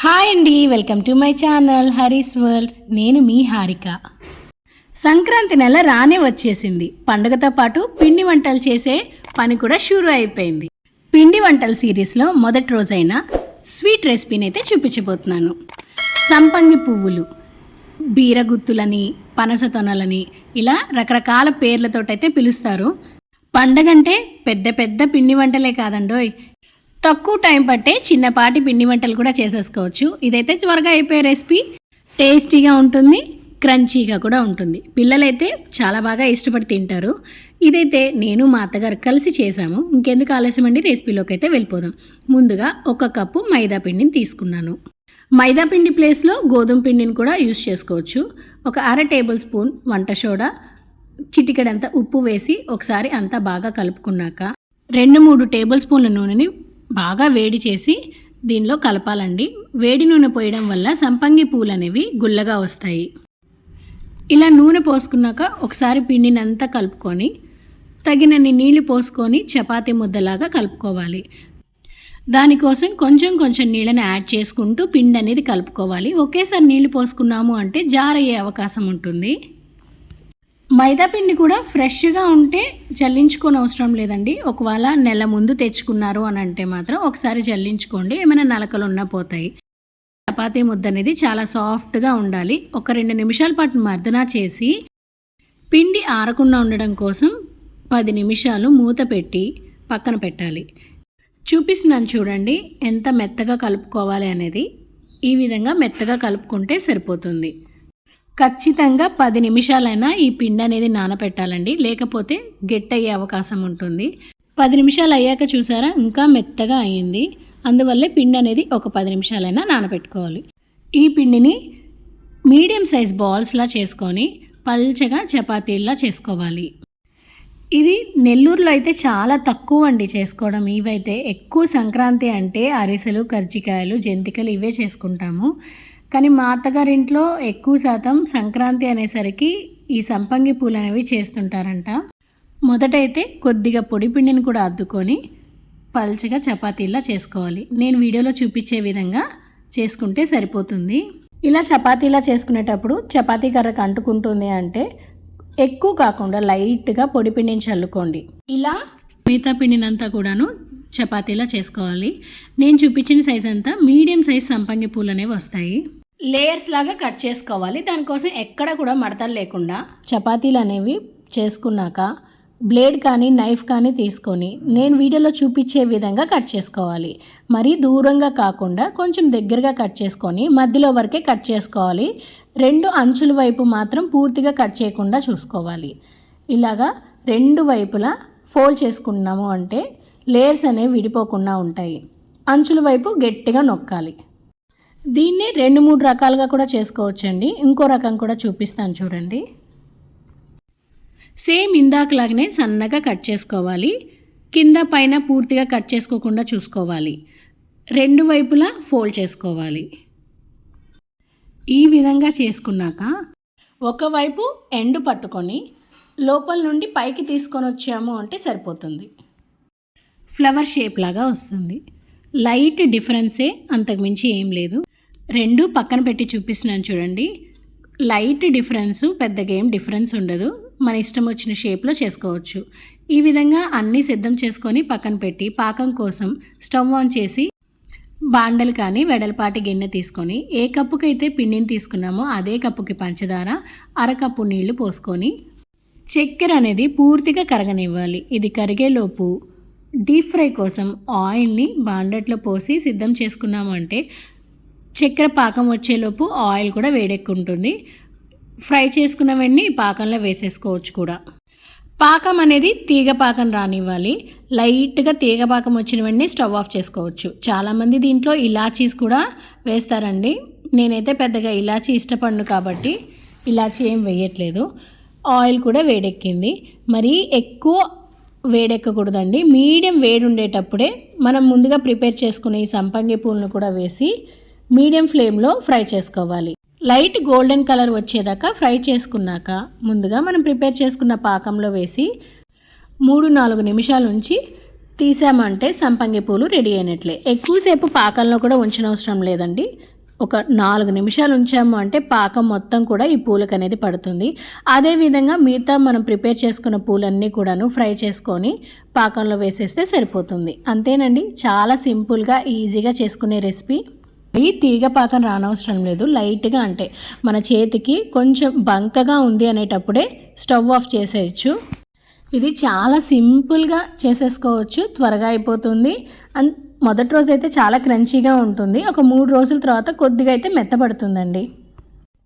Hi అండి welcome to my channel Haris world. నేను మీ హారిక. సంక్రాంతి నెల రానే వచ్చేసింది. పండుగతో పాటు పిండి వంటలు చేసే పని కూడా షురు అయిపోయింది. పిండి వంటల సిరీస్లో మొదటి రోజైన స్వీట్ రెసిపీని అయితే చూపించబోతున్నాను. సంపంగి పువ్వులు బీరగుత్తులని పనస తొనలని ఇలా రకరకాల పేర్లతోటైతే పిలుస్తారు. పండగంటే పెద్ద పెద్ద పిండి వంటలే కాదండోయ్. తక్కువ టైం పట్టే చిన్నపాటి పిండి వంటలు కూడా చేసేసుకోవచ్చు. ఇదైతే త్వరగా అయిపోయే రెసిపీ. టేస్టీగా ఉంటుంది క్రంచీగా కూడా ఉంటుంది. పిల్లలైతే చాలా బాగా ఇష్టపడి తింటారు. ఇదైతే నేను మా అత్తగారు కలిసి చేశాము. ఇంకెందుకు ఆలస్యం అండి రెసిపీలోకి అయితే వెళ్ళిపోదాం. ముందుగా ఒక కప్పు మైదా పిండిని తీసుకున్నాను. మైదా పిండి ప్లేస్లో గోధుమ పిండిని కూడా యూస్ చేసుకోవచ్చు. ఒక అర టేబుల్ స్పూన్ వంట సోడా చిటికెడంత ఉప్పు వేసి ఒకసారి అంతా బాగా కలుపుకున్నాక రెండు మూడు టేబుల్ స్పూన్ల నూనెని బాగా వేడి చేసి దీనిలో కలపాలండి. వేడి నూనె పోయడం వల్ల సంపంగి పూలు అనేవి గుల్లగా వస్తాయి. ఇలా నూనె పోసుకున్నాక ఒకసారి పిండిని అంతా కలుపుకొని తగినన్ని నీళ్ళు పోసుకొని చపాతీ ముద్దలాగా కలుపుకోవాలి. దానికోసం కొంచెం కొంచెం నీళ్ళని యాడ్ చేసుకుంటూ పిండి అనేది కలుపుకోవాలి. ఒకేసారి నీళ్ళు పోసుకున్నాము అంటే జారయ్యే అవకాశం ఉంటుంది. మైదా పిండి కూడా ఫ్రెష్గా ఉంటే జల్లించుకొని అవసరం లేదండి. ఒకవేళ నెల ముందు తెచ్చుకున్నారు అని అంటే మాత్రం ఒకసారి జల్లించుకోండి. ఏమైనా నలకలు ఉన్నా పోతాయి. చపాతీ ముద్ద అనేది చాలా సాఫ్ట్గా ఉండాలి. ఒక రెండు నిమిషాల పాటు మర్దన చేసి పిండి ఆరకుండా ఉండడం కోసం పది నిమిషాలు మూత పెట్టి పక్కన పెట్టాలి. చూపిస్తున్నాను చూడండి ఎంత మెత్తగా కలుపుకోవాలి అనేది. ఈ విధంగా మెత్తగా కలుపుకుంటే సరిపోతుంది. ఖచ్చితంగా పది నిమిషాలైనా ఈ పిండి అనేది నానపెట్టాలండి. లేకపోతే గెట్ అయ్యే అవకాశం ఉంటుంది. పది నిమిషాలు అయ్యాక చూసారా? ఇంకా మెత్తగా అయ్యింది అందువల్లే పిండి అనేది ఒక పది నిమిషాలైనా నానబెట్టుకోవాలి ఈ పిండిని మీడియం సైజ్ బాల్స్లా చేసుకొని పల్చగా చపాతీల్లా చేసుకోవాలి. ఇది నెల్లూరులో అయితే చాలా తక్కువ అండి చేసుకోవడం. ఇవైతే ఎక్కువ సంక్రాంతి అంటే అరిసెలు కర్జికాయలు జంతికలు ఇవే చేసుకుంటాము. కానీ మా అత్తగారింట్లో ఎక్కువ శాతం సంక్రాంతి అనేసరికి ఈ సంపంగి పూలు అనేవి చేస్తుంటారంట. మొదటైతే కొద్దిగా పొడి పిండిని కూడా అద్దుకొని పల్చగా చపాతీలా చేసుకోవాలి. నేను వీడియోలో చూపించే విధంగా చేసుకుంటే సరిపోతుంది. ఇలా చపాతీలా చేసుకునేటప్పుడు చపాతీ కర్రకు అంటుకుంటుంది అంటే ఎక్కువ కాకుండా లైట్గా పొడి పిండిని చల్లుకోండి. ఇలా మిగతా పిండినంతా కూడాను చపాతీలా చేసుకోవాలి. నేను చూపించిన సైజ్ అంతా మీడియం సైజ్ సంపంగి పూలు అనేవి వస్తాయి. లేయర్స్ లాగా కట్ చేసుకోవాలి. దానికోసం ఎక్కడ కూడా మడతలు లేకుండా చపాతీలు అనేవి చేసుకున్నాక బ్లేడ్ కానీ నైఫ్ కానీ తీసుకొని నేను వీడియోలో చూపించే విధంగా కట్ చేసుకోవాలి. మరీ దూరంగా కాకుండా కొంచెం దగ్గరగా కట్ చేసుకొని మధ్యలో వరకే కట్ చేసుకోవాలి. రెండు అంచుల వైపు మాత్రం పూర్తిగా కట్ చేయకుండా చూసుకోవాలి. ఇలాగా రెండు వైపులా ఫోల్డ్ చేసుకున్నాము అంటే లేయర్స్ అనేవి విడిపోకుండా ఉంటాయి. అంచుల వైపు గట్టిగా నొక్కాలి. దీన్ని రెండు మూడు రకాలుగా కూడా చేసుకోవచ్చండి. ఇంకో రకం కూడా చూపిస్తాను చూడండి. సేమ్ ఇందాకలాగనే సన్నగా కట్ చేసుకోవాలి. కింద పైన పూర్తిగా కట్ చేసుకోకుండా చూసుకోవాలి. రెండు వైపులా ఫోల్డ్ చేసుకోవాలి. ఈ విధంగా చేసుకున్నాక ఒకవైపు ఎండు పట్టుకొని లోపల నుండి పైకి తీసుకొని వచ్చాము అంటే సరిపోతుంది. ఫ్లవర్ షేప్ లాగా వస్తుంది. లైట్ డిఫరెన్సే అంతకుమించి ఏం లేదు. రెండు పక్కన పెట్టి చూపిస్తున్నాను చూడండి. లైట్ డిఫరెన్స్ పెద్దగా ఏం డిఫరెన్స్ ఉండదు. మన ఇష్టం వచ్చిన షేప్లో చేసుకోవచ్చు. ఈ విధంగా అన్నీ సిద్ధం చేసుకొని పక్కన పెట్టి పాకం కోసం స్టవ్ ఆన్ చేసి బాండలు కానీ వెడల్పాటి గిన్నె తీసుకొని ఏ కప్పుకైతే పిండిని తీసుకున్నామో అదే కప్పుకి పంచదార అరకప్పు నీళ్ళు పోసుకొని చక్కెర అనేది పూర్తిగా కరగనివ్వాలి. ఇది కరిగేలోపు డీప్ ఫ్రై కోసం ఆయిల్ని బాండట్లో పోసి సిద్ధం చేసుకున్నామంటే చక్కెర పాకం వచ్చేలోపు ఆయిల్ కూడా వేడెక్కుంటుంది. ఫ్రై చేసుకున్నవన్నీ పాకంలో వేసేసుకోవచ్చు కూడా. పాకం అనేది తీగ పాకం రానివ్వాలి. లైట్గా తీగ పాకం వచ్చినవన్నీ స్టవ్ ఆఫ్ చేసుకోవచ్చు. చాలామంది దీంట్లో ఇలాచీస్ కూడా వేస్తారండి. నేనైతే పెద్దగా ఇలాచీ ఇష్టపడను కాబట్టి ఇలాచీ ఏం వేయట్లేదు. ఆయిల్ కూడా వేడెక్కింది. మరీ ఎక్కువ వేడెక్కకూడదండి. మీడియం వేడి ఉండేటప్పుడే మనం ముందుగా ప్రిపేర్ చేసుకునే ఈ సంపంగి పూలను కూడా వేసి మీడియం ఫ్లేమ్లో ఫ్రై చేసుకోవాలి. లైట్ గోల్డెన్ కలర్ వచ్చేదాకా ఫ్రై చేసుకున్నాక ముందుగా మనం ప్రిపేర్ చేసుకున్న పాకంలో వేసి మూడు నాలుగు నిమిషాల నుంచి తీసామంటే సంపంగి పూలు రెడీ అయినట్లే. ఎక్కువసేపు పాకంలో కూడా ఉంచనవసరం లేదండి. ఒక నాలుగు నిమిషాలు ఉంచాము అంటే పాకం మొత్తం కూడా ఈ పూలకు అనేది పడుతుంది. అదేవిధంగా మిగతా మనం ప్రిపేర్ చేసుకున్న పూలన్నీ కూడాను ఫ్రై చేసుకొని పాకంలో వేసేస్తే సరిపోతుంది. అంతేనండి. చాలా సింపుల్గా ఈజీగా చేసుకునే రెసిపీ. ఈ తీగ పాకం రానవసరం లేదు. లైట్గా అంటే మన చేతికి కొంచెం బంకగా ఉంది అనేటప్పుడే స్టవ్ ఆఫ్ చేసేయచ్చు. ఇది చాలా సింపుల్గా చేసేసుకోవచ్చు. త్వరగా అయిపోతుంది. అండ్ మొదటి రోజు అయితే చాలా క్రంచీగా ఉంటుంది. ఒక మూడు రోజుల తర్వాత కొద్దిగా అయితే మెత్తపడుతుందండి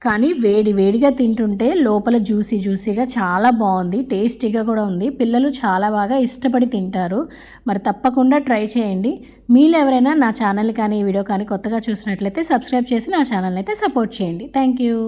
కానీ వేడి వేడిగా తింటుంటే లోపల జ్యూసీ జ్యూసీగా చాలా బాగుంది టేస్టీగా కూడా ఉంది. పిల్లలు చాలా బాగా ఇష్టపడి తింటారు. మరి తప్పకుండా ట్రై చేయండి. మీరు ఎవరైనా నా ఛానల్ కానీ ఈ వీడియో కానీ కొత్తగా చూసినట్లయితే సబ్స్క్రైబ్ చేసి నా ఛానల్ని అయితే సపోర్ట్ చేయండి. Thank you.